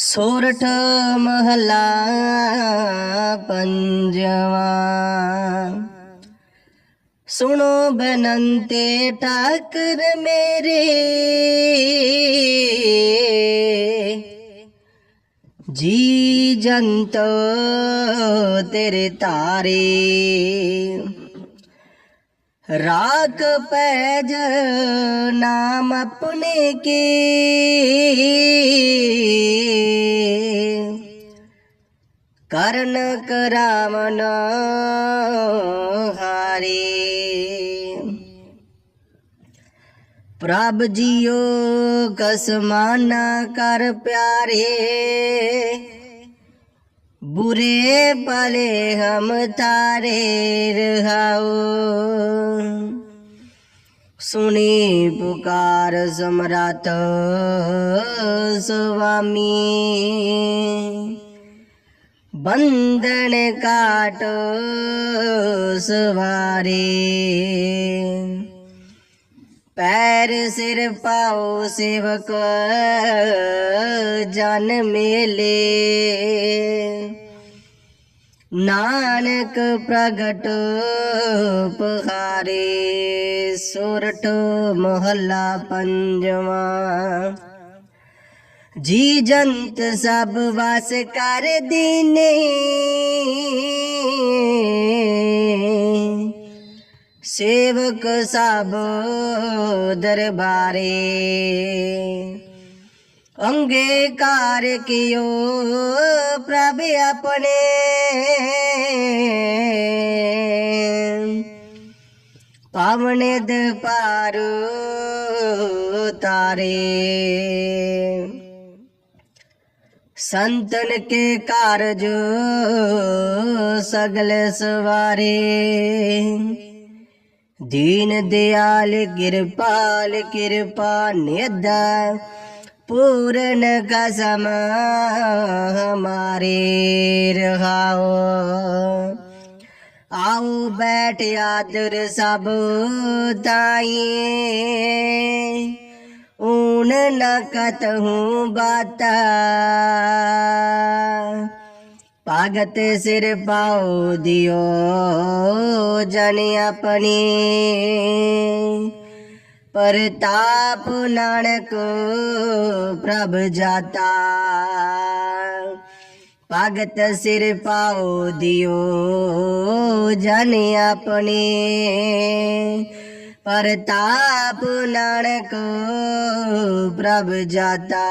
ਸੋਰਠ ਮਹਲਾ ਪੰਜਵਾ। ਸੁਣੋ ਬਨੰਤੇ ਠਾਕਰ ਮੇਰੇ। ਜੀ ਜੰਤ ਤੇਰੇ ਤਾਰੇ ਰਾਖ ਪੈਜ ਨਾਮ ਆਪਣੇ ਕੇ। ਕਰਨ ਕਰਾਵਨ ਹਾਰੇ। ਪ੍ਰਭ ਜੀਓ ਕਸਮਾਨ ਕਰ ਪਿਆਰੇ, ਬੁਰੇ ਭਲੇ ਹਮ ਤਾਰੇ ਰਹਾਉ ਸੁਣੀ ਪੁਕਾਰ ਸਮਰਤ ਸੁਆਮੀ। બંધન કાટો સવારે ਪੈਰ ਸਿਰ ਪਾਉ ਸੇਵਕ ਜਨ ਮੇਲੇ। ਨਾਨਕ ਪ੍ਰਗਟ ਪਹਾਰੇ ਸੁਰਠ ਮਹੱਲਾ ਪੰਜਵਾ। ਜੀ ਜੰਤ ਸਭ ਵਾਸ ਕਰ ਦੀਨੇ ਸੇਵਕ ਸਭ ਦਰਬਾਰੇ। ਅੰਗੀਕਾਰ ਕਿਓ ਪ੍ਰਭ ਆਪਣੇ। ਪਾਵਨੇ ਦ ਪਾਰੂ ਤਾਰੇ। ਸੰਤਨ ਕੇ ਕਾਰਜ ਸਗਲ ਸਵਾਰੇ। ਦੀਨ ਦਿਆਲ ਕਿਰਪਾਲ ਕਿਰਪਾ ਨਿਦਾ ਪੂਰਨ ਕਸਮ ਹਮਾਰੇ ਰਹਾਓ। ਆਓ ਬੈਠ ਆਦਰ ਸਭ ਤਾਈਏ। ऊन न कतहूँ बाता पागत सिर पाओ दियो जन अपनी परताप नानक प्रभ जाता पागत सिर पाओ दियो जन अपनी परताप नानक प्रभ जाता